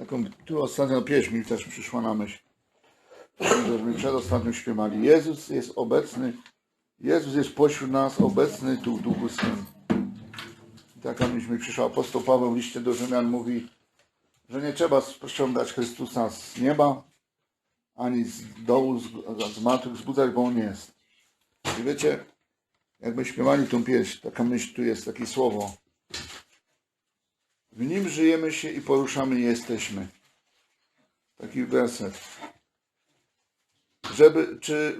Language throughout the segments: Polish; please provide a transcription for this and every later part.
Taką tu ostatnią pieśń mi też przyszła na myśl. Żeśmy przedostatnio śpiewali. Jezus jest obecny. Jezus jest pośród nas obecny tu w Duchu Swym. Taka myśl mi przyszła. Apostoł Paweł w liście do Rzymian mówi, że nie trzeba ściągać Chrystusa z nieba, ani z dołu, z, z martwych bo On jest. I wiecie, jakby śpiewali tą pieśń, taka myśl tu jest, takie słowo. W nim żyjemy się i poruszamy jesteśmy. Taki werset. Żeby, czy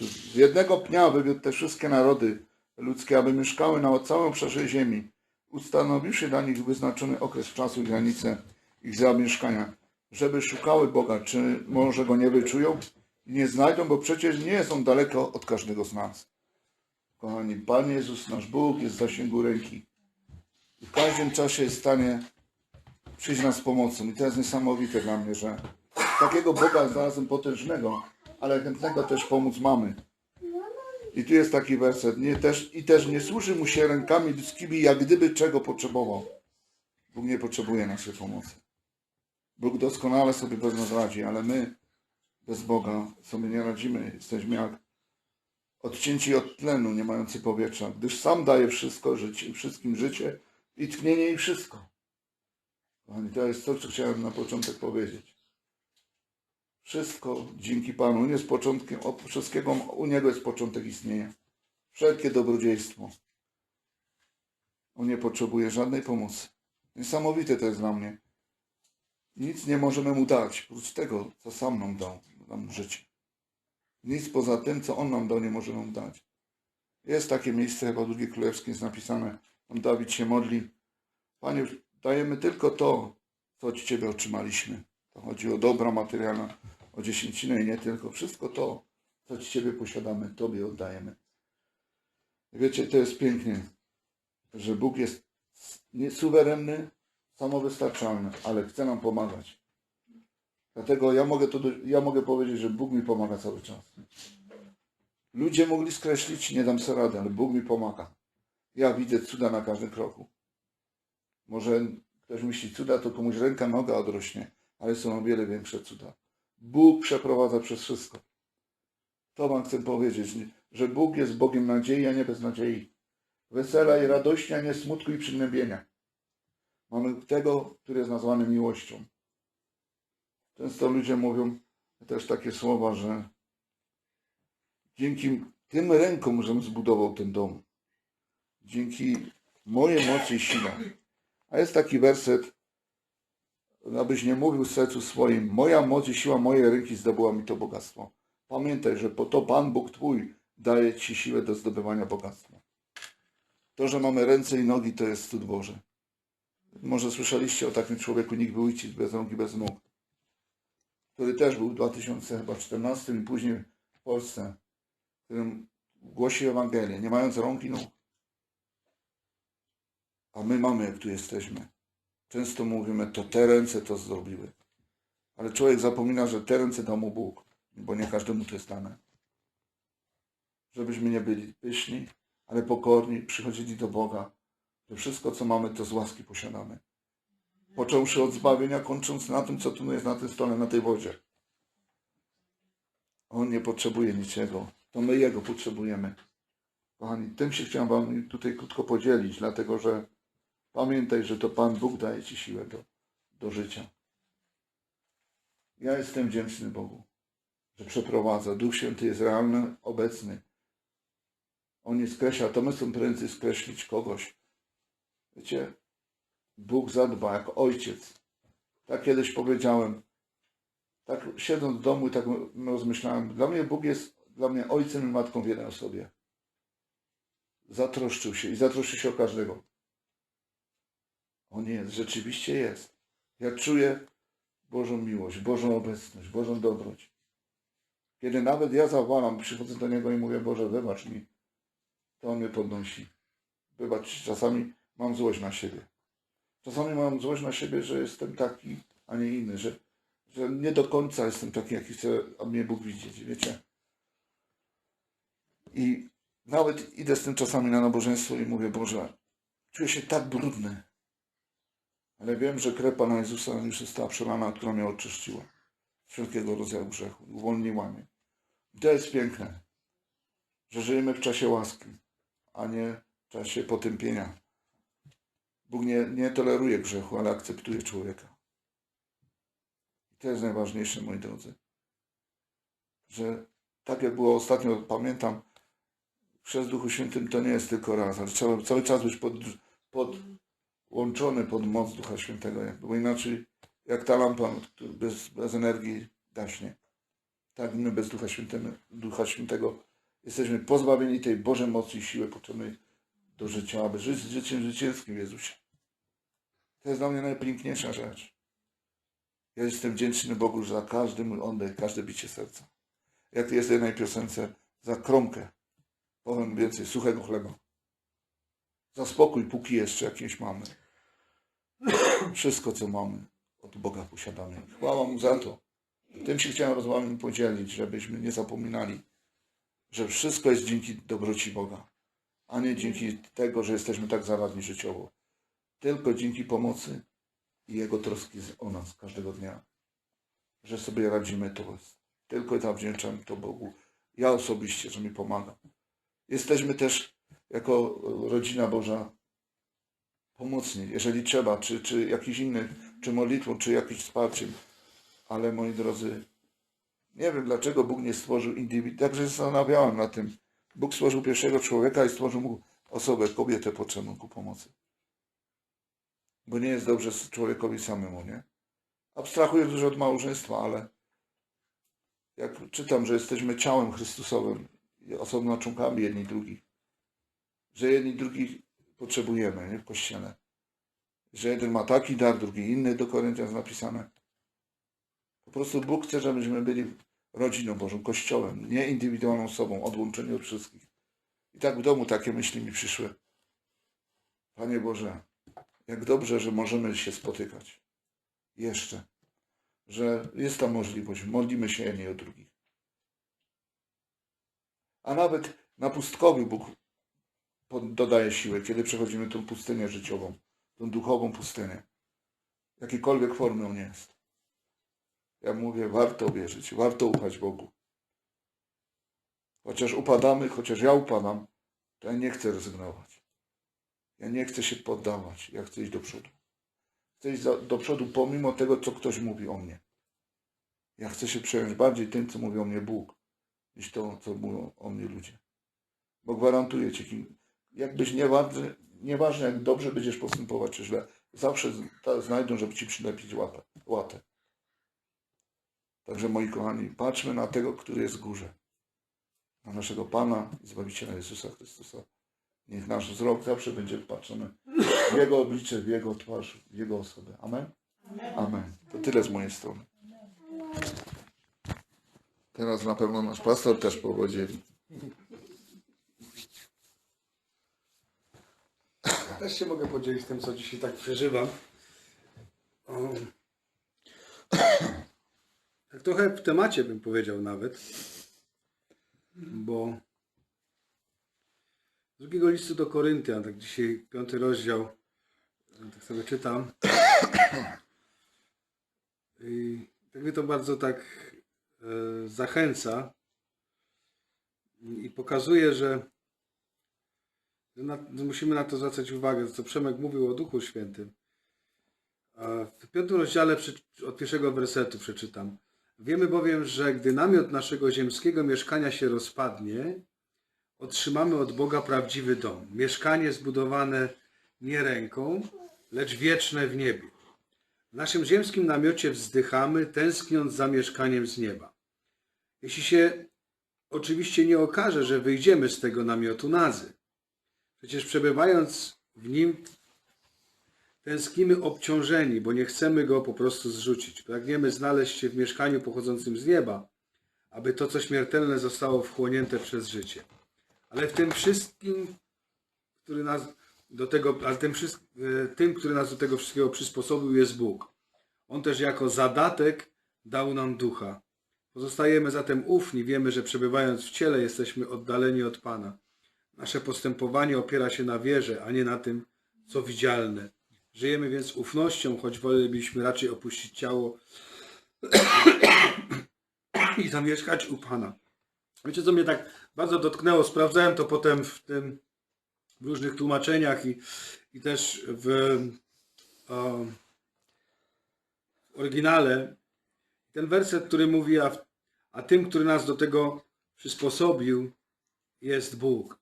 z jednego pnia wywiódł te wszystkie narody ludzkie, aby mieszkały na całym obszarze ziemi, ustanowiwszy dla nich wyznaczony okres czasu i granice ich zamieszkania, żeby szukały Boga, czy może Go nie wyczują i nie znajdą, bo przecież nie jest On daleko od każdego z nas. Kochani, Pan Jezus, nasz Bóg, jest w zasięgu ręki. W każdym czasie jest w stanie przyjść nam z pomocą. I to jest niesamowite dla mnie, że takiego Boga znalazłem potężnego, ale chętnego też pomóc mamy. I tu jest taki werset. Nie, też, I też nie służy mu się rękami ludzkimi, jak gdyby czego potrzebował. Bóg nie potrzebuje naszej pomocy. Bóg doskonale sobie bez nas radzi, ale my bez Boga sobie nie radzimy. Jesteśmy jak odcięci od tlenu, nie mający powietrza, gdyż sam daje wszystko, życie, wszystkim życie i tchnienie i wszystko. Kochani, to jest to, co chciałem na początek powiedzieć. Wszystko dzięki Panu. On jest początkiem od wszystkiego, u Niego jest początek istnienia. Wszelkie dobrodziejstwo. On nie potrzebuje żadnej pomocy. Niesamowite to jest dla mnie. Nic nie możemy Mu dać, oprócz tego, co sam nam dał, nam życie. Nic poza tym, co On nam dał, nie możemy Mu dać. Jest takie miejsce, chyba w drugiej królewskiej jest napisane, tam Dawid się modli. Panie, dajemy tylko to, co od Ciebie otrzymaliśmy. To chodzi o dobra materialne, o dziesięcinę i nie tylko. Wszystko to, co od Ciebie posiadamy, Tobie oddajemy. Wiecie, to jest pięknie, że Bóg jest suwerenny, samowystarczalny, ale chce nam pomagać. Dlatego ja mogę, to, ja mogę powiedzieć, że Bóg mi pomaga cały czas. Ludzie mogli skreślić, nie dam sobie rady, ale Bóg mi pomaga. Ja widzę cuda na każdym kroku. Może ktoś myśli, cuda to komuś ręka, noga odrośnie, ale są o wiele większe cuda. Bóg przeprowadza przez wszystko. To wam chcę powiedzieć, że Bóg jest Bogiem nadziei, a nie beznadziei. Wesela i radości, a nie smutku i przygnębienia. Mamy tego, który jest nazwany miłością. Często ludzie mówią też takie słowa, że dzięki tym rękom, żem zbudował ten dom. Dzięki mojej mocy i sile. A jest taki werset, abyś nie mówił w sercu swoim, moja moc i siła mojej ręki zdobyła mi to bogactwo. Pamiętaj, że po to Pan Bóg Twój daje Ci siłę do zdobywania bogactwa. To, że mamy ręce i nogi, to jest cud Boży. Może słyszeliście o takim człowieku, nikt był ojciec bez rąk i bez nóg, który też był w 2014 i później w Polsce, którym głosił Ewangelię, nie mając rąk i nóg. A my mamy, jak tu jesteśmy. Często mówimy, to te ręce to zrobiły. Ale człowiek zapomina, że te ręce dał mu Bóg, bo nie każdemu to jest dane. Żebyśmy nie byli pyszni, ale pokorni, przychodzili do Boga, że wszystko, co mamy, to z łaski posiadamy. Począwszy od zbawienia, kończąc na tym, co tu jest na tym stole, na tej wodzie. On nie potrzebuje niczego. To my Jego potrzebujemy. Kochani, tym się chciałem Wam tutaj krótko podzielić, dlatego że pamiętaj, że to Pan Bóg daje Ci siłę do, do życia. Ja jestem wdzięczny Bogu, że przeprowadza. Duch Święty jest realny, obecny. On nie skreśla, to my chcemy prędzej skreślić kogoś. Wiecie, Bóg zadba jak ojciec. Tak kiedyś powiedziałem. Tak siedząc w domu i tak rozmyślałem. Dla mnie Bóg jest dla mnie ojcem i matką w jednej osobie. Zatroszczył się i zatroszczył się o każdego. On jest, rzeczywiście jest. Ja czuję Bożą miłość, Bożą obecność, Bożą dobroć. Kiedy nawet ja zawalam, przychodzę do Niego i mówię, Boże, wybacz mi, to On mnie podnosi. Wybacz, czasami mam złość na siebie. Czasami mam złość na siebie, że jestem taki, a nie inny, że, że nie do końca jestem taki, jaki chce a mnie Bóg widzieć, wiecie? I nawet idę z tym czasami na nabożeństwo i mówię, Boże, czuję się tak brudny, Ale wiem, że krew Pana Jezusa już została przelana, która mnie oczyściła wszelkiego rodzaju grzechu. Uwolniła mnie. I to jest piękne, że żyjemy w czasie łaski, a nie w czasie potępienia. Bóg nie, nie toleruje grzechu, ale akceptuje człowieka. I to jest najważniejsze, moi drodzy. Że tak jak było ostatnio, pamiętam, przez Duchu Świętym to nie jest tylko raz, ale trzeba cały czas być pod, podłączony pod moc Ducha Świętego, bo inaczej jak ta lampa bez, bez energii gaśnie. Tak my bez Ducha Świętego, Ducha Świętego jesteśmy pozbawieni tej Bożej mocy i siły potrzebnej do życia, aby żyć życiem zwycięskim w Jezusie. To jest dla mnie najpiękniejsza rzecz. Ja jestem wdzięczny Bogu za każdy mój oddech, każde bicie serca. Jak jest w jednej piosence, za kromkę, powiem więcej, suchego chleba. Za spokój, póki jeszcze jakieś mamy. Wszystko, co mamy, od Boga posiadamy. Chwała Mu za to. Tym się chciałem Wami podzielić, żebyśmy nie zapominali, że wszystko jest dzięki dobroci Boga, a nie dzięki tego, że jesteśmy tak zaradni życiowo. Tylko dzięki pomocy i Jego troski o nas każdego dnia. Że sobie radzimy, to. Tylko zawdzięczam to Bogu. Ja osobiście, że mi pomaga. Jesteśmy też jako rodzina Boża pomocni, jeżeli trzeba, czy, czy jakiś inny, czy modlitwą, czy jakimś wsparciem. Ale moi drodzy, nie wiem dlaczego Bóg nie stworzył indywidu. Także zastanawiałem na tym. Bóg stworzył pierwszego człowieka i stworzył mu osobę, kobietę potrzebną ku pomocy. Bo nie jest dobrze człowiekowi samemu, nie? Abstrahuję dużo od małżeństwa, ale jak czytam, że jesteśmy ciałem Chrystusowym, osobno członkami jedni drugich, że jedni drugich potrzebujemy nie? w Kościele. Że jeden ma taki dar, drugi inny, do Koryntian napisane. Po prostu Bóg chce, żebyśmy byli rodziną Bożą, Kościołem, nie indywidualną osobą, odłączeni od wszystkich. I tak w domu takie myśli mi przyszły. Panie Boże, jak dobrze, że możemy się spotykać. Jeszcze. Że jest ta możliwość. Modlimy się jedni o drugich. A nawet na pustkowiu Bóg dodaje siłę, kiedy przechodzimy tą pustynię życiową, tą duchową pustynię. Jakiejkolwiek formy on jest. Ja mówię, warto wierzyć, warto ufać Bogu. Chociaż upadamy, chociaż ja upadam, to ja nie chcę rezygnować. Ja nie chcę się poddawać. Ja chcę iść do przodu. Chcę iść do przodu pomimo tego, co ktoś mówi o mnie. Ja chcę się przejąć bardziej tym, co mówi o mnie Bóg, niż to, co mówią o mnie ludzie. Bo gwarantuję Ci, kim- jakbyś nieważne, nieważne jak dobrze będziesz postępować, czy źle, zawsze znajdą, żeby Ci przylepić łapę, łatę. Także moi kochani, patrzmy na tego, który jest w górze. Na naszego Pana i Zbawiciela Jezusa Chrystusa. Niech nasz wzrok zawsze będzie patrzony w Jego oblicze, w Jego twarz, w Jego osobę. Amen? Amen. To tyle z mojej strony. Teraz na pewno nasz pastor też powodzieli. Też się mogę podzielić tym, co dzisiaj tak przeżywam. Tak trochę w temacie bym powiedział nawet, bo z drugiego listu do Koryntian, tak dzisiaj piąty rozdział, tak sobie czytam. I tak mnie to bardzo tak e, zachęca i pokazuje, że na, że musimy na to zwracać uwagę, co Przemek mówił o Duchu Świętym. W piątym rozdziale od pierwszego wersetu przeczytam. Wiemy bowiem, że gdy namiot naszego ziemskiego mieszkania się rozpadnie, otrzymamy od Boga prawdziwy dom. Mieszkanie zbudowane nie ręką, lecz wieczne w niebie. W naszym ziemskim namiocie wzdychamy, tęskniąc za mieszkaniem z nieba. Jeśli się oczywiście nie okaże, że wyjdziemy z tego namiotu nazy. Przecież przebywając w nim tęsknimy obciążeni, bo nie chcemy go po prostu zrzucić. Pragniemy znaleźć się w mieszkaniu pochodzącym z nieba, aby to, co śmiertelne, zostało wchłonięte przez życie. Ale w tym wszystkim, który nas do tego, ale tym, e, tym, który nas do tego wszystkiego przysposobił, jest Bóg. On też jako zadatek dał nam ducha. Pozostajemy zatem ufni, wiemy, że przebywając w ciele jesteśmy oddaleni od Pana. Nasze postępowanie opiera się na wierze, a nie na tym, co widzialne. Żyjemy więc ufnością, choć wolelibyśmy raczej opuścić ciało i zamieszkać u Pana. Wiecie, co mnie tak bardzo dotknęło? Sprawdzałem to potem w tym w różnych tłumaczeniach i, i też w, w oryginale. Ten werset, który mówi, a, a tym, który nas do tego przysposobił, jest Bóg.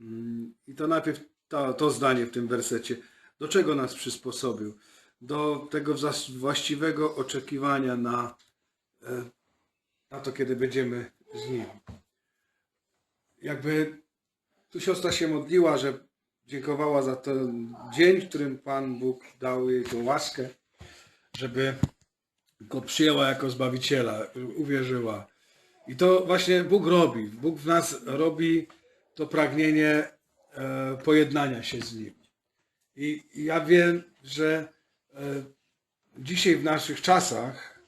Mm, I to najpierw to, to zdanie w tym wersecie. Do czego nas przysposobił? Do tego właściwego oczekiwania na, e, na to, kiedy będziemy z Nim. Jakby tu siostra się modliła, że dziękowała za ten dzień, w którym Pan Bóg dał jej tą łaskę, żeby go przyjęła jako Zbawiciela, uwierzyła. I to właśnie Bóg robi. Bóg w nas robi to pragnienie e, pojednania się z Nim. I, ja wiem, że e, dzisiaj w naszych czasach,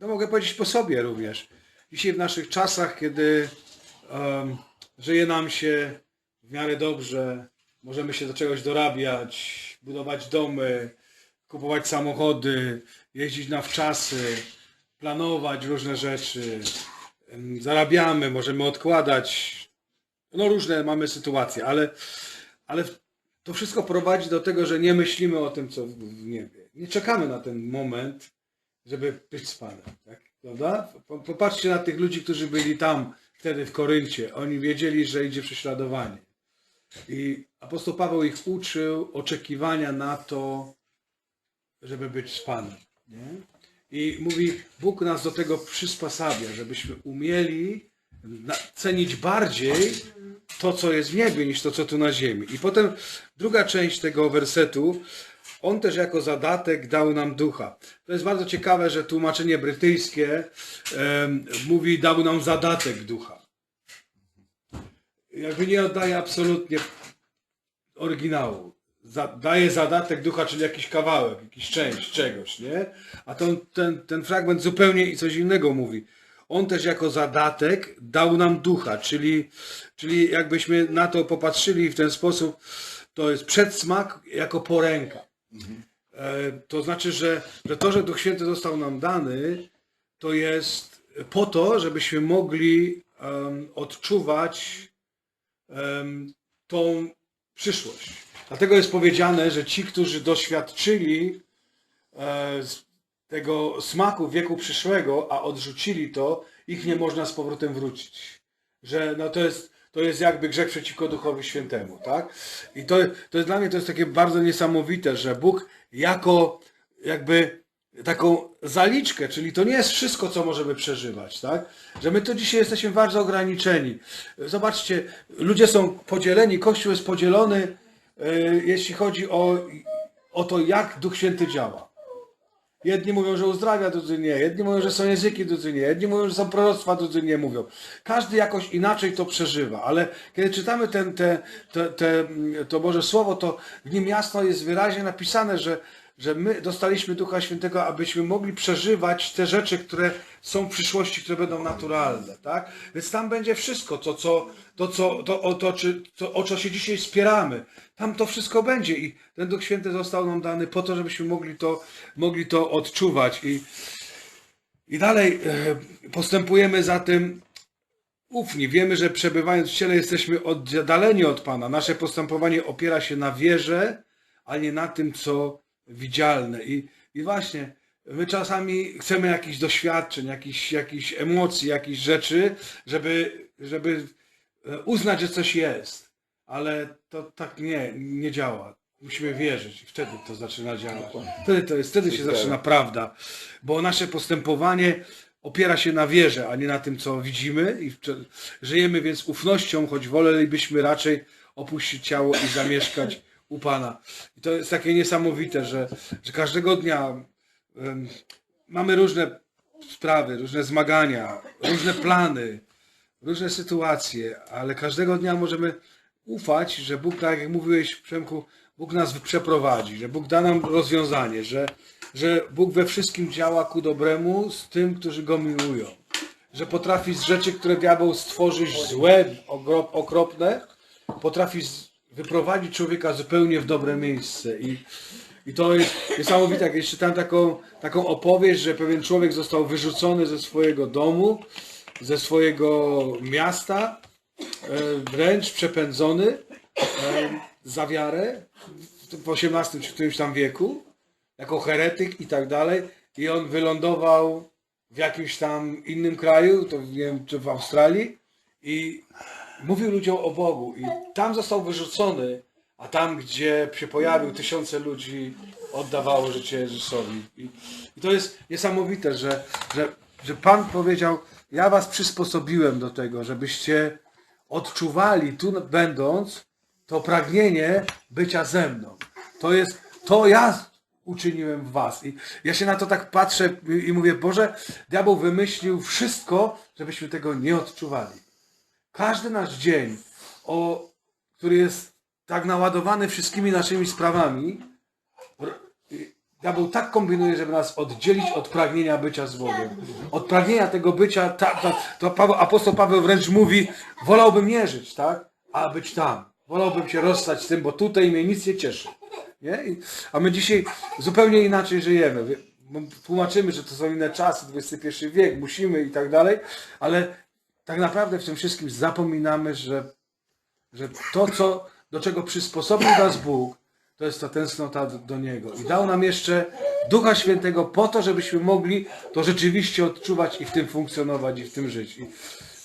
no mogę powiedzieć po sobie również, dzisiaj w naszych czasach, kiedy em, żyje nam się w miarę dobrze, możemy się do czegoś dorabiać, budować domy, kupować samochody, jeździć na wczasy, planować różne rzeczy, zarabiamy, możemy odkładać, no różne mamy sytuacje, ale, ale to wszystko prowadzi do tego, że nie myślimy o tym, co w niebie. Nie czekamy na ten moment, żeby być z Panem. Tak? Prawda? Po- Popatrzcie na tych ludzi, którzy byli tam wtedy w Koryncie. Oni wiedzieli, że idzie prześladowanie. I apostoł Paweł ich uczył oczekiwania na to, żeby być z Panem. Nie? I mówi, Bóg nas do tego przysposabia, żebyśmy umieli cenić bardziej to, co jest w niebie, niż to, co tu na ziemi. I potem druga część tego wersetu, on też jako zadatek dał nam ducha. To jest bardzo ciekawe, że tłumaczenie brytyjskie em, mówi, dał nam zadatek ducha. Jakby nie oddaje absolutnie oryginału. Daje zadatek ducha, czyli jakiś kawałek, jakiś część czegoś, nie? A ten, ten, ten fragment zupełnie i coś innego mówi. On też jako zadatek dał nam ducha, czyli, czyli jakbyśmy na to popatrzyli w ten sposób, to jest przedsmak jako poręka. E, to znaczy, że, że to, że Duch Święty został nam dany, to jest po to, żebyśmy mogli em, odczuwać em, tą przyszłość. Dlatego jest powiedziane, że ci, którzy doświadczyli e, tego smaku wieku przyszłego, a odrzucili to, ich nie można z powrotem wrócić. Że no to jest, to jest jakby grzech przeciwko Duchowi Świętemu, tak? I to, to jest dla mnie to jest takie bardzo niesamowite, że Bóg jako jakby taką zaliczkę, czyli to nie jest wszystko, co możemy przeżywać, tak? Że my tu dzisiaj jesteśmy bardzo ograniczeni. Zobaczcie, ludzie są podzieleni, Kościół jest podzielony, e, jeśli chodzi o, o to, jak Duch Święty działa. Jedni mówią, że uzdrawia, drudzy nie. Jedni mówią, że są języki, drudzy nie. Jedni mówią, że są proroctwa, drudzy nie mówią. Każdy jakoś inaczej to przeżywa, ale kiedy czytamy ten, te, te, te, to Boże Słowo, to w nim jasno jest wyraźnie napisane, że, że my dostaliśmy Ducha Świętego, abyśmy mogli przeżywać te rzeczy, które są w przyszłości, które będą naturalne, tak? Więc tam będzie wszystko, to, co, to, co, to, o, to, czy, to, o co się dzisiaj spieramy. Tam to wszystko będzie i ten Duch Święty został nam dany po to, żebyśmy mogli to, mogli to odczuwać. I, i dalej e, postępujemy za tym ufni. Wiemy, że przebywając w ciele jesteśmy oddaleni od Pana. Nasze postępowanie opiera się na wierze, a nie na tym, co widzialne. I, i właśnie my czasami chcemy jakichś doświadczeń, jakichś, jakichś emocji, jakichś rzeczy, żeby, żeby e, uznać, że coś jest. Ale to tak nie, nie działa. Musimy wierzyć i wtedy to zaczyna działać. Wtedy to jest, wtedy się zaczyna prawda. Bo nasze postępowanie opiera się na wierze, a nie na tym, co widzimy. I żyjemy więc ufnością, choć wolelibyśmy raczej opuścić ciało i zamieszkać u Pana. I to jest takie niesamowite, że, że każdego dnia em, mamy różne sprawy, różne zmagania, różne plany, różne sytuacje, ale każdego dnia możemy ufać, że Bóg, tak jak mówiłeś Przemku, Bóg nas przeprowadzi, że Bóg da nam rozwiązanie, że, że Bóg we wszystkim działa ku dobremu z tym, którzy Go miłują. Że potrafi z rzeczy, które diabeł stworzyć złe, okropne, potrafi z, wyprowadzić człowieka zupełnie w dobre miejsce. I, i to jest niesamowite. Jak czytałem taką, taką opowieść, że pewien człowiek został wyrzucony ze swojego domu, ze swojego miasta, e, wręcz przepędzony e, za wiarę w XVIII czy którymś tam wieku, jako heretyk i tak dalej. I on wylądował w jakimś tam innym kraju, to nie wiem, czy w Australii i mówił ludziom o Bogu i tam został wyrzucony, a tam, gdzie się pojawił, tysiące ludzi oddawało życie Jezusowi. I, i to jest niesamowite, że, że, że Pan powiedział, ja was przysposobiłem do tego, żebyście odczuwali tu będąc to pragnienie bycia ze mną. To jest, to ja uczyniłem w was. I ja się na to tak patrzę i mówię, Boże, diabeł wymyślił wszystko, żebyśmy tego nie odczuwali. Każdy nasz dzień, o, który jest tak naładowany wszystkimi naszymi sprawami, diabeł tak kombinuje, żeby nas oddzielić od pragnienia bycia z Bogiem. Od pragnienia tego bycia, ta, ta, to Paweł, apostoł Paweł wręcz mówi, wolałbym nie żyć, tak? A być tam. Wolałbym się rozstać z tym, bo tutaj mnie nic nie cieszy. Nie? A my dzisiaj zupełnie inaczej żyjemy. Tłumaczymy, że to są inne czasy, XXI wiek, musimy i tak dalej, ale tak naprawdę w tym wszystkim zapominamy, że, że to, co, do czego przysposobił nas Bóg, to jest ta tęsknota do, do Niego. I dał nam jeszcze Ducha Świętego po to, żebyśmy mogli to rzeczywiście odczuwać i w tym funkcjonować i w tym żyć. I,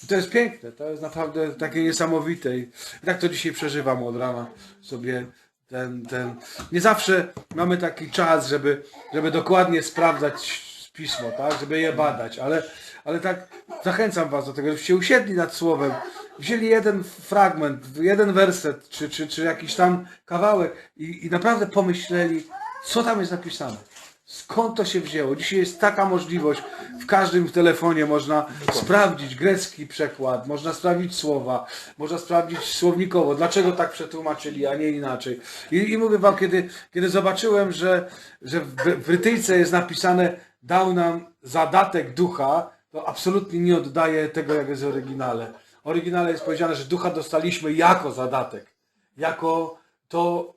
to jest piękne, to jest naprawdę takie niesamowite. I tak to dzisiaj przeżywam od rana sobie ten, ten. Nie zawsze mamy taki czas, żeby, żeby dokładnie sprawdzać pismo, tak? Żeby je badać, ale, ale tak zachęcam was do tego, żebyście usiedli nad słowem, wzięli jeden fragment, jeden werset, czy, czy, czy jakiś tam kawałek i, i naprawdę pomyśleli, co tam jest napisane. Skąd to się wzięło? Dzisiaj jest taka możliwość. W każdym telefonie można sprawdzić grecki przekład, można sprawdzić słowa, można sprawdzić słownikowo, dlaczego tak przetłumaczyli, a nie inaczej. I, i mówię wam, kiedy, kiedy zobaczyłem, że, że w, w Rytyjce jest napisane dał nam zadatek ducha, to absolutnie nie oddaje tego, jak jest w oryginale. W oryginale jest powiedziane, że ducha dostaliśmy jako zadatek jako to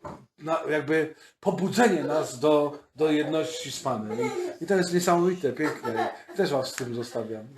jakby pobudzenie nas do, do jedności z Panem. I, to jest niesamowite, piękne. Też Was z tym zostawiam.